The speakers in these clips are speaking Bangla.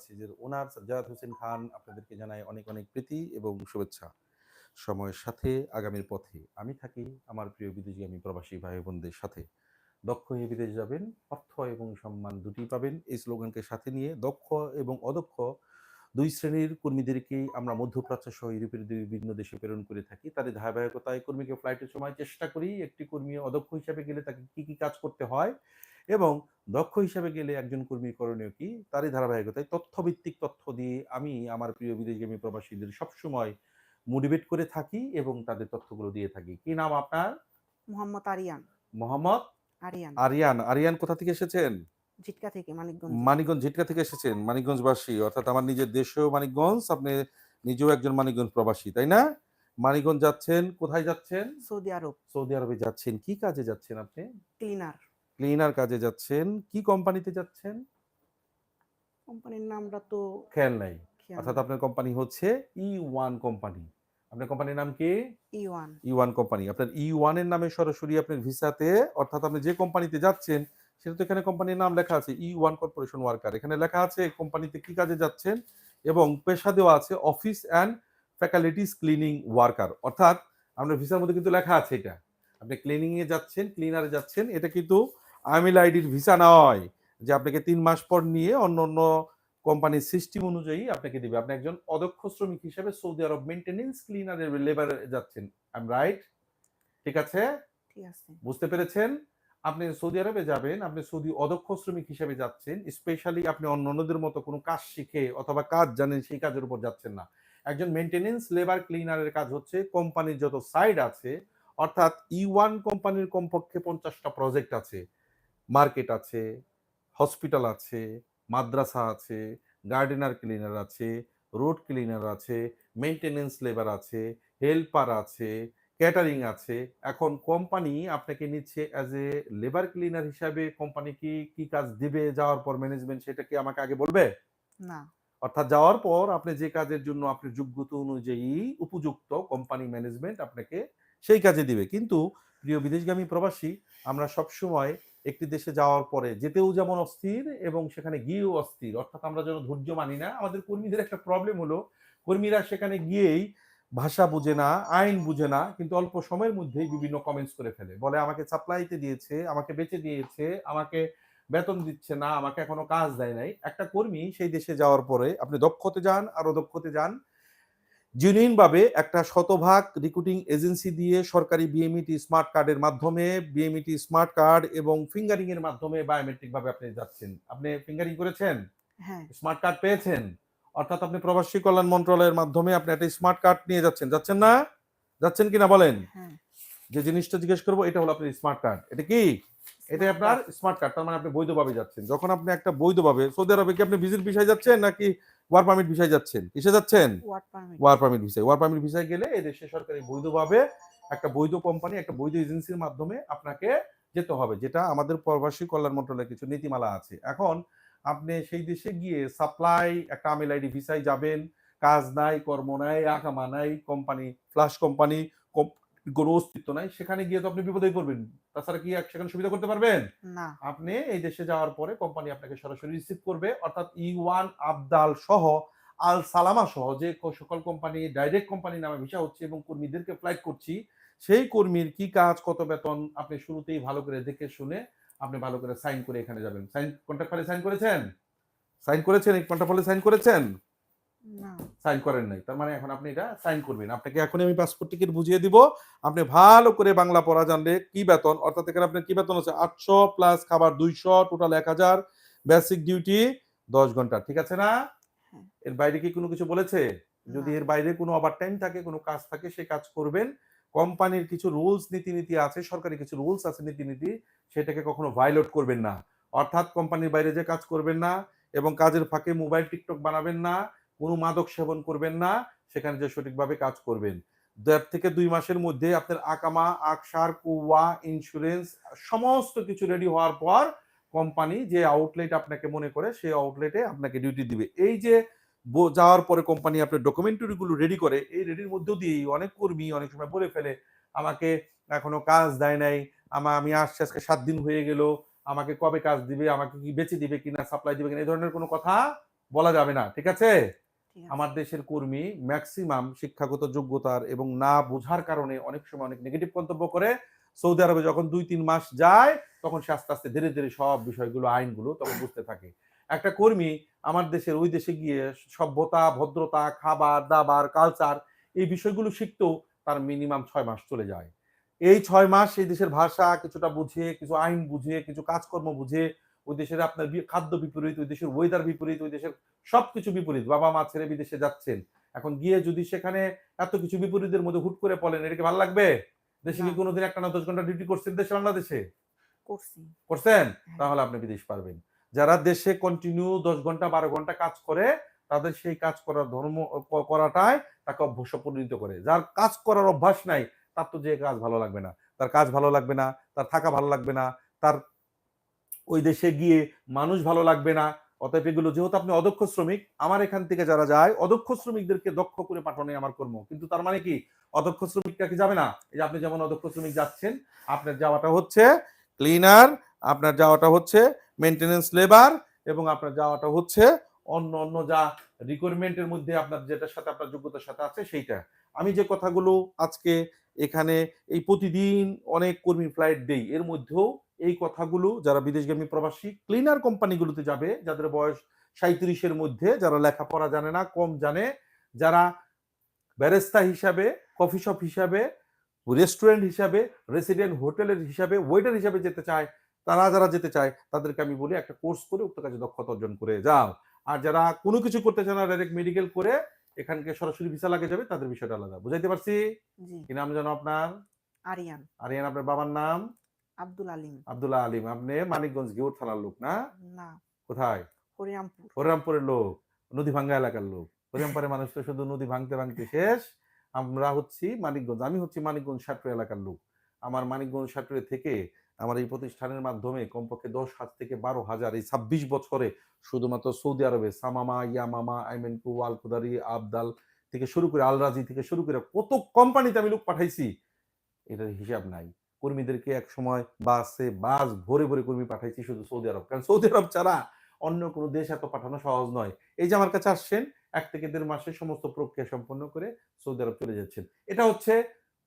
ওভারসিজের ওনার সাজ্জাদ হোসেন খান আপনাদেরকে জানাই অনেক অনেক প্রীতি এবং শুভেচ্ছা। সময়ের সাথে আগামীর পথে আমি থাকি আমার প্রিয় বিদেশগামী প্রবাসী ভাই বোনদের সাথে। দক্ষ হয়ে বিদেশ যাবেন, অর্থ এবং সম্মান দুটি পাবেন। এই স্লোগানকে সাথে নিয়ে দক্ষ এবং অদক্ষ দুই শ্রেণির কর্মীদেরকেই আমরা মধ্যপ্রাচ্য সহ ইউরোপের বিভিন্ন দেশে প্রেরণ করে থাকি। তাদের ধারাবাহিকতায় কর্মীকে ফ্লাইটের সময় চেষ্টা করি একটি কর্মী অদক্ষ হিসাবে গেলে তাকে কি কি কাজ করতে হয় এবং দক্ষ হিসাবে গেলে একজন কর্মীর করণীয় কি? তারই ধারাবাহিকতায় তথ্যভিত্তিক তথ্য দিয়ে আমি আমার প্রিয় বিদেশগামী প্রবাসীদের সবসময় মোটিভেট করে থাকি এবং তাদের তথ্যগুলো দিয়ে থাকি। কি নাম আপনার? মোহাম্মদ আরিয়ান। মোহাম্মদ আরিয়ান। আরিয়ান। আরিয়ান কোথা থেকে এসেছেন? জিটকা থেকে মানিকগঞ্জ। মানিকগঞ্জ ঝিটকা থেকে এসেছেন মানিকগঞ্জবাসী। অর্থাৎ আমার নিজের দেশেও মানিকগঞ্জ আপনি নিজেও একজন মানিকগঞ্জ প্রবাসী তাই না? মানিকগঞ্জ যাচ্ছেন কোথায় যাচ্ছেন? সৌদি আরব। সৌদি আরবে যাচ্ছেন। কি কাজে যাচ্ছেন আপনি? ক্লিনার। ক্লিনার কাজে যাচ্ছেন। কি কোম্পানিতে যাচ্ছেন? কোম্পানির নামটা তো খেয়াল নাই। অর্থাৎ আপনার কোম্পানি হচ্ছে ই ওয়ান কোম্পানি। আপনার কোম্পানির নাম কি? E one E one company. আপনার ই ওয়ানের নামে সরাসরি আপনার ভিসাতে অর্থাৎ আপনি যে কোম্পানিতে যাচ্ছেন সেটা তো এখানে কোম্পানির নাম লেখা আছে ই ওয়ান কর্পোরেশন ওয়ার্কার এখানে লেখা আছে কোম্পানিতে কি কাজে যাচ্ছেন এবং পেশা দেওয়া আছে office and faculties cleaning worker অর্থাৎ আপনার ভিসার মধ্যে কিন্তু লেখা আছে এটা। আপনি ক্লিনিংয়ে যাচ্ছেন ক্লিনারে যাচ্ছেন এটা কিন্তু আমিল আইডির ভিসা নয় যে আপনাকে তিন মাস পর নিয়ে অন্য অন্য কোম্পানির সিস্টেম অনুযায়ী আপনাকে দিবে। আপনি একজন অদক্ষ শ্রমিক হিসেবে সৌদি আরব মেনটেনেন্স ক্লিনারের লেবারে যাচ্ছেন। আই রাইট ঠিক আছে? ঠিক আছে। বুঝতে পেরেছেন? আপনি সৌদি আরবে যাবেন আপনি সৌদি অদক্ষ শ্রমিক হিসেবে যাচ্ছেন স্পেশালি আপনি অন্য অন্যদের মতো কোনো কাজ শিখে অথবা কাজ জানেন সেই কাজের উপর যাচ্ছেন না। একজন মেনটেনেন্স লেবার ক্লিনারের কাজ হচ্ছে কোম্পানির যত সাইড আছে অর্থাৎ ই ওয়ান কোম্পানির কমপক্ষে পঞ্চাশটা প্রজেক্ট আছে। মার্কেট আছে হসপিটাল আছে মাদ্রাসা আছে গার্ডেনার ক্লিনার আছে রোড ক্লিনার আছে মেনটেনেন্স লেবার আছে হেল্পার আছে ক্যাটারিং আছে। এখন কোম্পানি আপনাকে নিচ্ছে অ্যাজ এ লেবার ক্লিনার হিসাবে কোম্পানি কি কি কাজ দিবে যাওয়ার পর ম্যানেজমেন্ট সেটা কি আমাকে আগে বলবে? না। অর্থাৎ যাওয়ার পর আপনি যে কাজের জন্য আপনি যোগ্যতা অনুযায়ী উপযুক্ত কোম্পানি ম্যানেজমেন্ট আপনাকে সেই কাজে দিবে। কিন্তু প্রিয় বিদেশগামী প্রবাসী আমরা সবসময় একটি দেশে যাওয়ার পরে যেতেও যেমন অস্থির এবং সেখানে গিয়েও অস্থির। অর্থাৎ আমরা যেন ধৈর্য মানি না, আমাদের কর্মীদের একটা প্রবলেম হলো, কর্মীরা সেখানে গিয়েই ভাষা বুঝে না, আইন বুঝে না, কিন্তু অল্প সময়ের মধ্যেই বিভিন্ন কমেন্টস করে ফেলে। বলে, আমাকে সাপ্লাইতে দিয়েছে, আমাকে বেচে দিয়েছে, আমাকে বেতন দিচ্ছে না, আমাকে এখনও কাজ দেয় নাই। একটা কর্মী সেই দেশে যাওয়ার পরে আপনি দক্ষতে যান আর অদক্ষতে যান জেনুইন ভাবে একটা শতভাগ রিক্রুটিং এজেন্সি দিয়ে সরকারি বিএমইটি স্মার্ট কার্ডের মাধ্যমে বিএমইটি স্মার্ট কার্ড এবং ফিঙ্গারিং এর মাধ্যমে বায়োমেট্রিক ভাবে আপনি যাচ্ছেন। আপনি ফিঙ্গারিং করেছেন? হ্যাঁ। স্মার্ট কার্ড পেয়েছেন? অর্থাৎ আপনি প্রবাসী কল্যাণ মন্ত্রণালয়ের মাধ্যমে আপনি একটা স্মার্ট কার্ড নিয়ে যাচ্ছেন। যাচ্ছেন না? যাচ্ছেন কিনা বলেন? হ্যাঁ। যে জিনিসটা জিজ্ঞেস করব এটা হলো আপনার স্মার্ট কার্ড এটা কি? এটা আপনার স্মার্ট কার্ড তার মানে আপনি বৈধভাবে যাচ্ছেন। যখন আপনি একটা বৈধভাবে সৌদি আরবে কি আপনি ভিজিট ভিসায় যাচ্ছেন নাকি ওয়ার পারমিট ভিসায় যাচ্ছেন। কিসে যাচ্ছেন? ওয়ার পারমিট ভিসায় ওয়ার পারমিট ভিসায় গেলে এই দেশে সরকারি বৈধভাবে একটা বৈধ কোম্পানি একটা বৈধ এজেন্সির মাধ্যমে আপনাকে যেতে হবে যেটা আমাদের প্রবাসী কল্যাণ মন্ত্রণালয়ের কিছু নীতিমালা আছে। এখন আপনি সেই দেশে গিয়ে সাপ্লাই একটা আমিল আইডি ভিসায় যাবেন। কাজ নাই কর্ম নাই আকামা নাই কোম্পানি ফ্লাশ কোম্পানি কোনো অস্তিত্ব নাই সেখানে গিয়ে তো আপনি বিপদে পড়বেন। তাছাড়া কি সেখানে সুবিধা করতে পারবেন? না। আপনি এই দেশে যাওয়ার পরে কোম্পানি আপনাকে সরাসরি রিসিভ করবে অর্থাৎ ই ওয়ান আবদাল সহ আল সালামা সহ যে সকল কোম্পানি ডাইরেক্ট কোম্পানি নামে ভিসা হচ্ছে এবং কর্মীদেরকে ফ্লাইট করছি সেই কর্মীর কি কাজ কত বেতন আপনি শুরুতেই ভালো করে দেখে শুনে আপনি ভালো করে সাইন করে এখানে যাবেন। সাইন কন্ট্রাক্ট ফাইলে সাইন করেছেন? সাইন করেছেন? এই কন্ট্রাক্ট ফাইলে সাইন করেছেন? সাইন করেন নাই। তার মানে এখন আপনি এটা সাইন করবেন। আপনাকে এখনই আমি পাসপোর্ট টিকিট বুঝিয়ে দিব। আপনি ভালো করে বাংলা পড়া জানলে কি বেতন? অর্থাৎ এখানে আপনার কি বেতন আছে? আটশো প্লাস খাবার দুইশো টোটাল এক হাজার। বেসিক ডিউটি দশ ঘণ্টা। ঠিক আছে না? হ্যাঁ। এর বাইরে কি কোনো কিছু বলেছে? যদি এর বাইরে কোনো ওভার টাইম থাকে কোনো কাজ থাকে সে কাজ করবেন। কোম্পানির কিছু রুলস নীতিনীতি আছে সরকারি কিছু রুলস আছে নীতিনীতি সেটাকে কখনো ভায়োলেট করবেন না। অর্থাৎ কোম্পানির বাইরে যে কাজ করবেন না এবং কাজের ফাঁকে মোবাইল টিকটক বানাবেন না কোনো মাদক সেবন করবেন না, সেখানে যে সঠিকভাবে কাজ করবেন। দেড় থেকে দুই মাসের মধ্যে আপনার আকামা, আকসার কুয়া ইন্স্যুরেন্স সমস্ত কিছু রেডি হওয়ার পর কোম্পানি যে আউটলেট আপনাকে মনে করে, সেই আউটলেটে আপনাকে ডিউটি দিবে। এই যে যাওয়ার পরে কোম্পানি আপনার ডকুমেন্টারি গুলো রেডি করে, এই রেডির মধ্য দিয়েই অনেক কর্মী অনেক সময় বলে ফেলে, আমাকে এখনও কাজ দেয় নাই, আমা, আমি আসছি আজকে সাত দিন হয়ে গেল, আমাকে কবে কাজ দিবে, আমাকে কি বেঁচে দিবে কিনা সাপ্লাই দিবে কিনা, এই ধরনের কোনো কথা বলা যাবে না। ঠিক আছে। আমার দেশের কর্মী ম্যাক্সিমাম শিক্ষাগত যোগ্যতার এবং না বোঝার কারণে অনেক সময় অনেক নেগেটিভ মন্তব্য করে। সৌদি আরবে যখন দুই, তিন মাস যায়, তখন সে আস্তে আস্তে, ধীরে ধীরে সব বিষয়গুলো, আইনগুলো তখন বুঝতে থাকে। একটা কর্মী আমার দেশের ওই দেশে গিয়ে সভ্যতা, ভদ্রতা, খাবার, দাবার কালচার এই বিষয়গুলো শিখতেও তার মিনিমাম ছয় মাস চলে যায়। এই ছয় মাস এই দেশের ভাষা কিছুটা বুঝে, কিছু আইন বুঝে, কিছু কাজকর্ম বুঝে ওই দেশের আপনার খাদ্য বিপরীত ওই দেশের ওয়েদার বিপরীত ওই দেশের সবকিছু বিপরীত। বাবা মা ছেড়ে বিদেশে যাচ্ছেন। এখন গিয়ে যদি সেখানে এত কিছু বিপরীতের মধ্যে হুট করে পড়েন এটাকে ভালো লাগবে? দেশে কি কোনোদিন একটা না দশ ঘণ্টা ডিউটি করছেন দেশে বাংলাদেশে? করছি। করছেন? হ্যাঁ। তাহলে আপনি বিদেশ পারবেন। যারা দেশে কন্টিনিউ দশ ঘণ্টা বারো ঘণ্টা কাজ করে তাদের সেই কাজ করার ধর্ম করাটাই তাকে অভ্যাস পরিণত করে। যার কাজ করার অভ্যাস নাই তার তো যে কাজ ভালো লাগবে না। তার কাজ ভালো লাগবে না তার থাকা ভালো লাগবে না তার ওই দেশে গিয়ে মানুষ ভালো লাগবে না। অতএব এগুলো যেহেতু আপনি অদক্ষ শ্রমিক, আমার এখান থেকে যারা যায়, অদক্ষ শ্রমিকদেরকে দক্ষ করে পাঠানোই আমার কর্ম। কিন্তু তার মানে কি? অদক্ষ শ্রমিকটা কি যাবে না? এই যে আপনি যেমন অদক্ষ শ্রমিক যাচ্ছেন, আপনার যাওয়াটা হচ্ছে ক্লিনার আপনার যাওয়াটা হচ্ছে মেনটেনেন্স লেবার এবং আপনার যাওয়াটা হচ্ছে অন্য অন্য যা রিকোয়ারমেন্টের মধ্যে আপনার যেটার সাথে আপনার যোগ্যতার সাথে আছে সেইটা। আমি যে কথাগুলো আজকে এখানে এই প্রতিদিন অনেক কর্মী ফ্লাইট দেই, এর মধ্যেও এই কথাগুলো যারা বিদেশগামী প্রবাসী ক্লিনার কোম্পানিগুলোতে যাবে যাদের বয়স সাঁত্রিশের মধ্যে যারা লেখাপড়া জানে না কম জানে যারা ব্যারেস্তা হিসাবে কফি শপ হিসাবে রেস্টুরেন্ট হিসাবে রেসিডেন্ট হোটেলের হিসাবে ওয়েটার হিসাবে যেতে চায় তারা যারা যেতে চায় তাদেরকে আমি বলি একটা কোর্স করে উক্ত কাজে দক্ষতা অর্জন করে যাও। আর যারা কোনো কিছু করতে চায় না ডাইরেক্ট মেডিকেল করে এখানকে সরাসরি ভিসা লাগে যাবে তাদের বিষয়টা আলাদা। বুঝাইতে পারছি? কি নাম জানো আপনার? আরিয়ান। আরিয়ান আপনার বাবার নাম? আব্দুল আলিম। আব্দুল্লাহ আলিম আপনি মানিকগঞ্জ গিউর থানার লোক না? না। কোথায়? হরিরামপুর। হরিরামপুরের লোক নদী ভাঙ্গা এলাকার লোক। হরিরামপুরের মানুষ তো শুধু নদী ভাঙতে ভাঙতে শেষ। আমরা হচ্ছি মানিকগঞ্জ আমি হচ্ছি মানিকগঞ্জ সাটুরে এলাকার লোক। আমার মানিকগঞ্জ সাটুরে থেকে আমার এই প্রতিষ্ঠানের মাধ্যমে কমপক্ষে দশ হাজার থেকে বারো হাজার এই ছাব্বিশ বছরে শুধুমাত্র সৌদি আরবে সামামা ইয়ামামা আইমেনকু আলকুদারি আবদাল থেকে শুরু করে আলরাজি থেকে শুরু করে কত কোম্পানিতে আমি লোক পাঠাইছি এটার হিসাব নাই। কর্মীদেরকে এক সময় বাসে বাস ভরে ভরে কর্মী পাঠাইছি শুধু সৌদি আরব। কারণ সৌদি আরব ছাড়া অন্য কোনো দেশ এত পাঠানো সহজ নয়। এই যে আমার কাছে আসছেন, এক থেকে দেড় মাসে সমস্ত প্রক্রিয়া সম্পন্ন করে সৌদি আরব চলে যাচ্ছেন। এটা হচ্ছে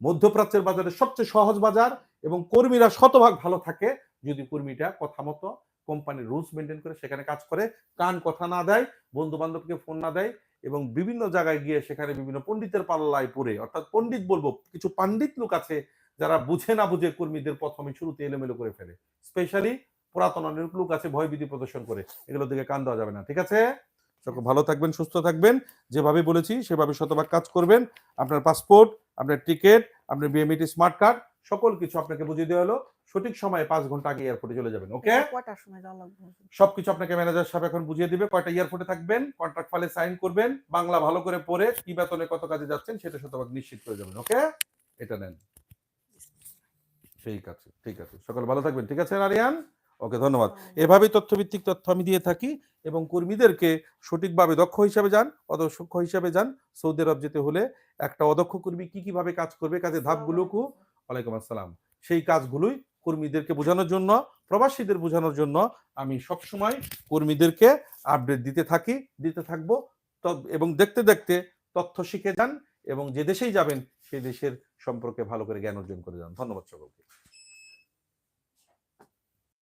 মধ্যপ্রাচ্যের বাজারে সবচেয়ে সহজ বাজার এবং কর্মীরা শতভাগ ভালো থাকে যদি কর্মীটা কথা মতো কোম্পানির রুলস মেনটেন করে সেখানে কাজ করে, কান কথা না দেয় বন্ধু বান্ধবকে ফোন না দেয় এবং বিভিন্ন জায়গায় গিয়ে সেখানে বিভিন্ন পণ্ডিতের পাল্লায় পড়ে, অর্থাৎ পণ্ডিত বলব, কিছু পাণ্ডিত লোক আছে যারা বুঝে না বুঝে কর্মীদের প্রথমে শুরুতে এলোমেলো করে ফেলে। স্পেশালি পুরাতন অনেক লোক আছে ভয়ভীতি প্রদর্শন করে। এগুলোর দিকে কান দেওয়া যাবে না ঠিক আছে? সকল ভালো থাকবেন সুস্থ থাকবেন। যেভাবে বলেছি সেভাবে শতভাগ কাজ করবেন। আপনার পাসপোর্ট আপনার টিকিট আপনার বিএমইটি স্মার্ট কার্ড সকল কিছু আপনাকে বুঝিয়ে দেওয়া হলো। সঠিক সময়ে পাঁচ ঘণ্টা আগে এয়ারপোর্টে চলে যাবেন ওকে সবকিছু আপনাকে ম্যানেজার সাহেব এখন বুঝিয়ে দিবে। কয়টা এয়ারপোর্টে থাকবেন কন্ট্রাক্ট ফাইলে সাইন করবেন বাংলা ভালো করে পড়ে কি বেতনে কত কাজে যাচ্ছেন সেটা শতভাগ নিশ্চিত করে যাবেন ওকে এটা নেন। ঠিক আছে ঠিক আছে। সকল ভালো থাকবেন ঠিক আছে আরিয়ান ওকে ধন্যবাদ। এভাবেই তথ্যভিত্তিক তথ্য আমি দিয়ে থাকি এবং কর্মীদেরকে সঠিকভাবে দক্ষ হিসাবে যান অদক্ষ হিসাবে যান সৌদি আরব যেতে হলে একটা অদক্ষ কর্মী কি কীভাবে কাজ করবে কাজের ধাপগুলো কু? ওয়ালাইকুম আসসালাম। সেই কাজগুলোই কর্মীদেরকে বোঝানোর জন্য প্রবাসীদের বোঝানোর জন্য আমি সবসময় কর্মীদেরকে আপডেট দিতে থাকি দিতে থাকব। এবং দেখতে দেখতে তথ্য শিখে যান এবং যে দেশেই যাবেন সেই দেশের সম্পর্কে ভালো করে জ্ঞান অর্জন করে যান। ধন্যবাদ সকলকে।